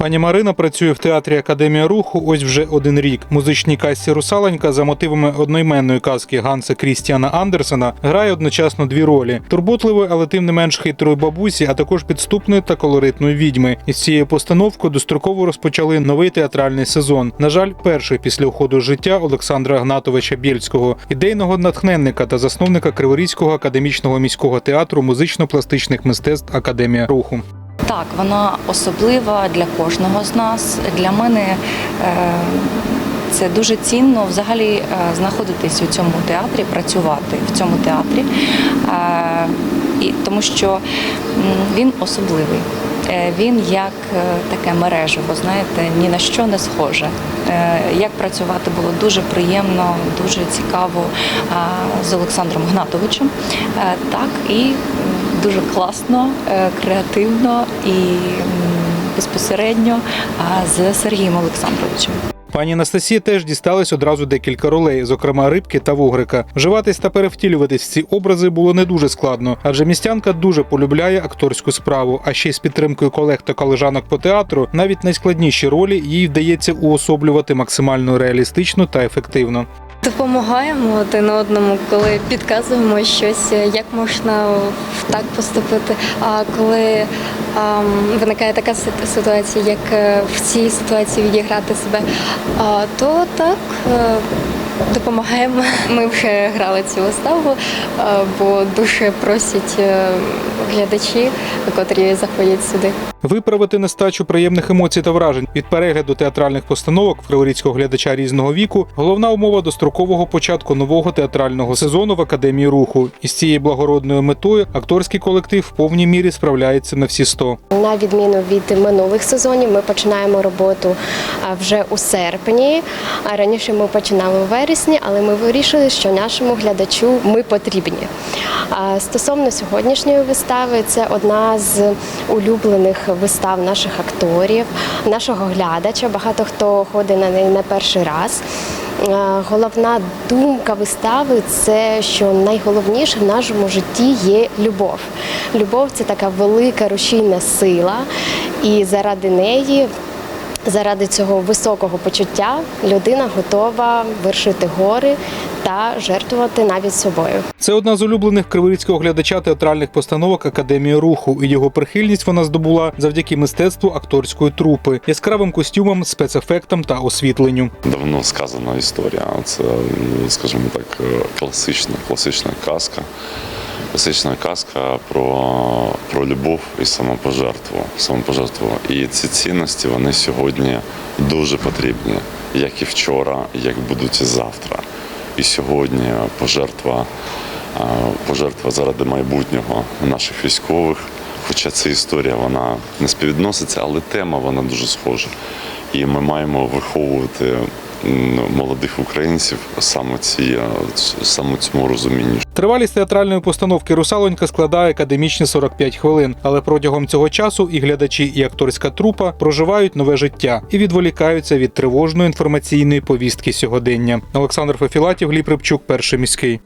Пані Марина працює в театрі Академія руху ось вже один рік. Музичній касті Русаленька за мотивами одноіменної казки Ганса Крістіана Андерсена грає одночасно дві ролі: турботливої, але тим не менш хитрої бабусі, а також підступної та колоритної відьми. Із цією постановкою достроково розпочали новий театральний сезон. На жаль, перший після уходу з життя Олександра Гнатовича Бєльського, ідейного натхненника та засновника Криворізького академічного міського театру музично-пластичних мистецтв Академія руху. Так, вона особлива для кожного з нас. Для мене е, це дуже цінно взагалі е, знаходитись у цьому театрі, працювати в цьому театрі, Е, тому що він особливий. Він як таке мережево, знаєте, ні на що не схоже. Як працювати було дуже приємно, дуже цікаво з Олександром Гнатовичем. Так і дуже класно, е, креативно і безпосередньо з Сергієм Олександровичем. Пані Анастасії теж дісталось одразу декілька ролей, зокрема рибки та вугрика. Вживатись та перевтілюватись в ці образи було не дуже складно, адже містянка дуже полюбляє акторську справу. А ще й з підтримкою колег та колежанок по театру навіть найскладніші ролі їй вдається уособлювати максимально реалістично та ефективно. Допомагаємо один одному, коли підказуємо щось, як можна так поступити. А коли а, виникає така ситуація, як е, в цій ситуації відіграти себе, а, то так е, допомагаємо. Ми вже грали цю виставу, е, бо дуже просять е, глядачі, котрі заходять сюди. Виправити нестачу приємних емоцій та вражень від перегляду театральних постановок в криворізького глядача різного віку головна умова дострокового початку нового театрального сезону в академії руху. І з цією благородною метою акторський колектив в повній мірі справляється на всі 100. На відміну від минулих сезонів, ми починаємо роботу вже у серпні. А Раніше ми починали у вересні, але ми вирішили, що нашому глядачу ми потрібні. Стосовно сьогоднішньої вистави, це одна з улюблених вистав наших акторів, нашого глядача. Багато хто ходить на неї не перший раз. Головна думка вистави це що найголовніше в нашому житті є любов. Любов це така велика рушійна сила, і заради неї. Заради цього високого почуття людина готова вершити гори та жертвувати навіть собою. Це одна з улюблених криворізького глядача театральних постановок Академії руху, і його прихильність вона здобула завдяки мистецтву акторської трупи, яскравим костюмам, спецефектам та освітленню. давно сказана історія. Це, скажімо так, класична, класична казка. Класична казка про, про любов і самопожертву. самопожертву. І ці цінності вони сьогодні дуже потрібні, як і вчора, як будуть і завтра. І сьогодні пожертва, е, пожертва заради майбутнього наших військових. Хоча ця історія вона не співвідноситься, але тема вона дуже схожа. І ми маємо виховувати молодих українців саме ці е, саме цьому розумінні. Тривалість театральної постановки Русалонька складає академічні 45 хвилин, але протягом цього часу і глядачі, і акторська трупа проживають нове життя і відволікаються від тривожної інформаційної повістки сьогодення. Олександр Фефілатів, Гліб Рибчук, перший міський.